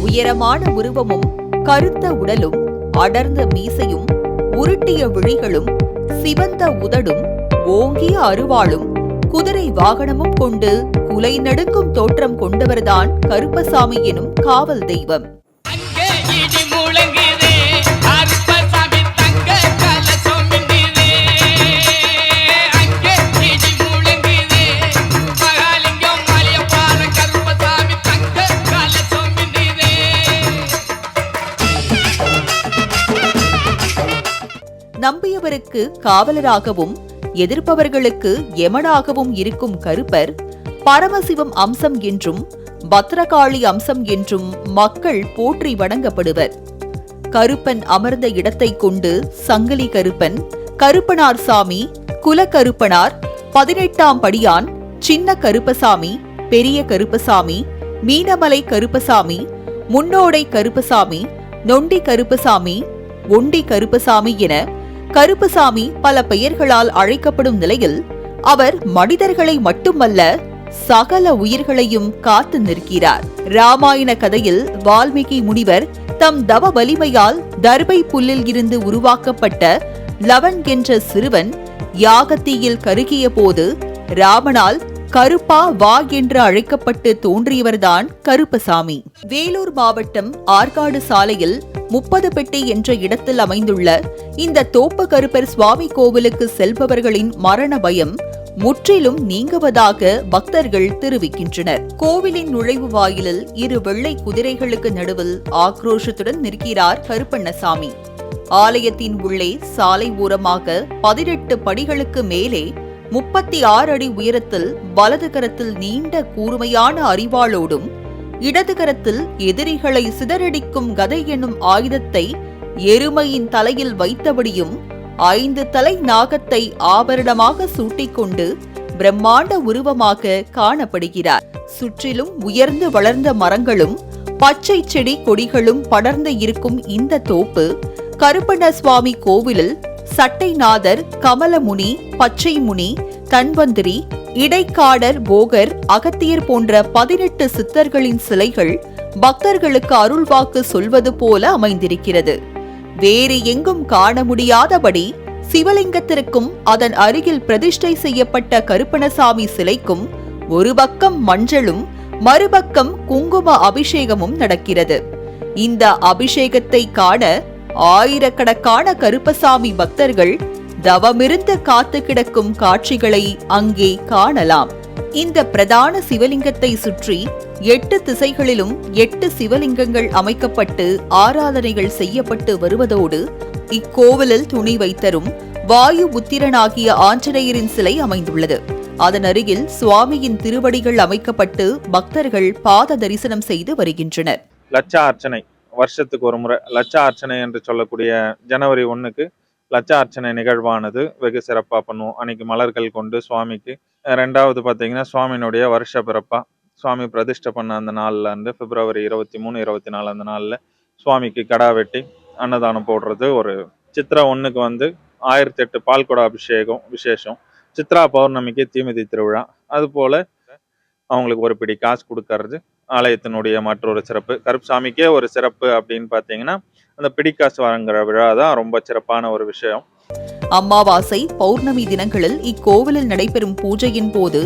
உயரமான உருவமும் கருத்த உடலும் அடர்ந்த மீசையும் உருட்டிய விழிகளும் சிவந்த உதடும் ஓங்கிய அருவாளும் குதிரை வாகனமும் கொண்டு குலை நடுக்கும் தோற்றம் கொண்டவர்தான் கருப்பசாமி எனும் காவல் தெய்வம். நம்பியவருக்கு காவலராகவும் எதிர்ப்பவர்களுக்கு எமனாகவும் இருக்கும் கருப்பர் பரமசிவம் அம்சம் என்றும் பத்ரகாளி அம்சம் என்றும் மக்கள் போற்றி வணங்கப்படுவர். கருப்பன் அமர்ந்த இடத்தை கொண்டு சங்கிலி கருப்பன் கருப்பனார் சாமி குலக்கருப்பனார் பதினெட்டாம் படியான் சின்ன கருப்பசாமி பெரிய கருப்பசாமி மீனமலை கருப்பசாமி முன்னோடை கருப்பசாமி நொண்டி கருப்பசாமி ஒண்டி கருப்பசாமி என கருப்புசாமி பல பெயர்களால் அழைக்கப்படும் நிலையில் அவர் மனிதர்களை மட்டுமல்ல சகல உயிர்களையும் காத்து நிற்கிறார். ராமாயண கதையில் வால்மீகி முனிவர் தம் தவ வலிமையால் தர்பை புல்லில் இருந்து உருவாக்கப்பட்ட லவன் என்ற சிறுவன் யாகத்தீயில் கருகிய போது ராமனால் கருப்பா வா என்று அழைக்கப்பட்டு தோன்றியவர்தான் கருப்பசாமி. வேலூர் மாவட்டம் ஆற்காடு சாலையில் முப்பது பெட்டி என்ற இடத்தில் அமைந்துள்ள இந்த தோப்பு கருப்பர் சுவாமி கோவிலுக்கு செல்பவர்களின் மரண பயம் முற்றிலும் நீங்குவதாக பக்தர்கள் தெரிவிக்கின்றனர். கோவிலின் நுழைவு வாயிலில் இரு வெள்ளை குதிரைகளுக்கு நடுவில் ஆக்ரோஷத்துடன் நிற்கிறார் கருப்பண்ணசாமி. ஆலயத்தின் உள்ளே சாலை ஓரமாக பதினெட்டு படிகளுக்கு மேலே முப்பத்தி ஆறு அடி உயரத்தில் வலது கரத்தில் நீண்ட கூர்மையான அறிவாளோடும் இடது கரத்தில் எதிரிகளை சிதறடிக்கும் கதை என்னும் ஆயுதத்தை எருமையின் தலையில் வைத்தபடியும் ஐந்து தலை நாகத்தை ஆபரணமாக சூட்டிக்கொண்டு பிரம்மாண்ட உருவமாக காணப்படுகிறார். சுற்றிலும் உயர்ந்து வளர்ந்த மரங்களும் பச்சை செடி கொடிகளும் படர்ந்து இருக்கும் இந்த தோப்பு கருப்பண்ண சுவாமி கோவிலில் சட்டைநாதர் கமலமுனி பச்சைமுனி தன்வந்திரி இடைக்காடர் போகர் அகத்தியர் போன்ற பதினெட்டு சித்தர்களின் சிலைகள் பக்தர்களுக்கு அருள்வாக்கு சொல்வது போல அமைந்திருக்கிறது. வேறு எங்கும் காண முடியாதபடி சிவலிங்கத்திற்கும் அதன் அருகில் பிரதிஷ்டை செய்யப்பட்ட கருப்பணசாமி சிலைக்கும் ஒரு பக்கம் மஞ்சளும் மறுபக்கம் குங்கும அபிஷேகமும் நடக்கிறது. இந்த அபிஷேகத்தை காண ஆயிரக்கணக்கான கருப்பசாமி பக்தர்கள் தவமிருந்து காத்து கிடக்கும் காட்சிகளை அங்கே காணலாம். இந்த பிரதான சிவலிங்கத்தை சுற்றி எட்டு திசைகளிலும் எட்டு சிவலிங்கங்கள் அமைக்கப்பட்டு ஆராதனைகள் செய்யப்பட்டு வருவதோடு இக்கோவிலில் துணி வைத்தரும் வாயு புத்திரனாகிய ஆஞ்சநேயரின் சிலை அமைந்துள்ளது. அதன் அருகில் சுவாமியின் திருவடிகள் அமைக்கப்பட்டு பக்தர்கள் பாத தரிசனம் செய்து வருகின்றனர். லட்ச அர்ச்சனை வருஷத்துக்கு ஒரு முறை லட்ச அர்ச்சனை என்று சொல்லக்கூடிய ஜனவரி ஒன்றுக்கு லட்ச அர்ச்சனை நிகழ்வானது வெகு சிறப்பாக பண்ணுவோம் அன்னைக்கு மலர்கள் கொண்டு சுவாமிக்கு ரெண்டாவது பார்த்தீங்கன்னா சுவாமியினுடைய வருஷ பிறப்பா சுவாமி பிரதிஷ்டை பண்ண அந்த நாளில் இருந்து பிப்ரவரி இருபத்தி மூணு இருபத்தி நாலு அந்த நாளில் சுவாமிக்கு கடா வெட்டி அன்னதானம் போடுறது ஒரு சித்ரா ஒன்றுக்கு வந்து ஆயிரத்தி எட்டு பால்குடா அபிஷேகம் விசேஷம். சித்ரா பௌர்ணமிக்கு தீமிதி திருவிழா. அதுபோல் அவங்களுக்கு ஒரு பிடி காசு கொடுக்கறது. ஆலயத்தினுடைய மற்றொரு சிறப்பு. கருப்சாமிக்கே ஒரு சிறப்பு அப்படின்னு பார்த்தீங்கன்னா அந்த பிடிக்காசு வாங்குற விழா தான் ரொம்ப சிறப்பான ஒரு விஷயம். அமாவாசை பௌர்ணமி தினங்களில் இக்கோவிலில் நடைபெறும் பூஜையின் போது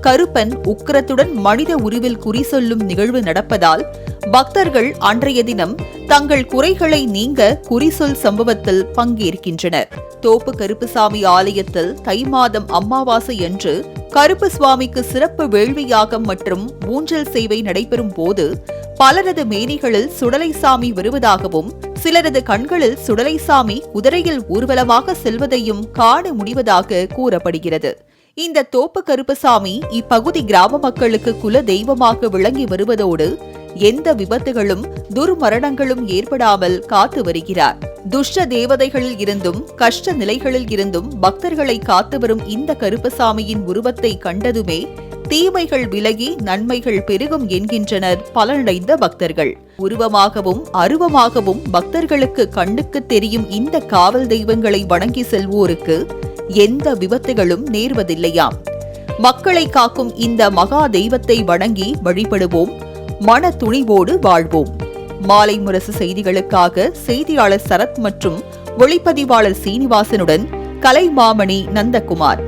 கருப்பன் உக்கிரத்துடன் மனித உருவில் குறி சொல்லும் நிகழ்வு நடப்பதால் பக்தர்கள் அன்றைய தினம் தங்கள் குறைகளை நீங்க குறிசொல் சம்பவத்தில் பங்கேற்கின்றனர். தோப்பு கருப்புசாமி ஆலயத்தில் தை மாதம் அமாவாசை என்று கருப்பு சுவாமிக்கு சிறப்பு வேள்வியாகம் மற்றும் ஊஞ்சல் சேவை நடைபெறும் போது பலரது மேனிகளில் சுடலைசாமி வருவதாகவும் சிலரது கண்களில் சுடலைசாமி குதிரையில் ஊர்வலமாக செல்வதையும் காண முடிவதாக கூறப்படுகிறது. இந்த தோப்பு கருப்பசாமி இப்பகுதி கிராம மக்களுக்கு குல தெய்வமாக விளங்கி வருவதோடு எந்த விபத்துகளும் துர்மரணங்களும் ஏற்படாமல் காத்து வருகிறார். துஷ்ட தேவதைகளில் இருந்தும் கஷ்ட நிலைகளில் இருந்தும் பக்தர்களை காத்து வரும் இந்த கருப்பசாமியின் உருவத்தை கண்டதுமே தீமைகள் விலகி நன்மைகள் பெருகும் என்கின்றனர் பலனடைந்த பக்தர்கள். உருவமாகவும் அருவமாகவும் பக்தர்களுக்கு கண்ணுக்கு தெரியும் இந்த காவல் தெய்வங்களை வணங்கி செல்வோருக்கு எந்த விபத்துகளும் நேர்வதில்லையாம். மக்களை காக்கும் இந்த மகா தெய்வத்தை வணங்கி வழிபடுவோம் மன துணிவோடு வாழ்வோம். மாலை முரசு செய்திகளுக்காக செய்தியாளர் சரத் மற்றும் ஒளிப்பதிவாளர் சீனிவாசனுடன் கலைமாமணி நந்தகுமார்.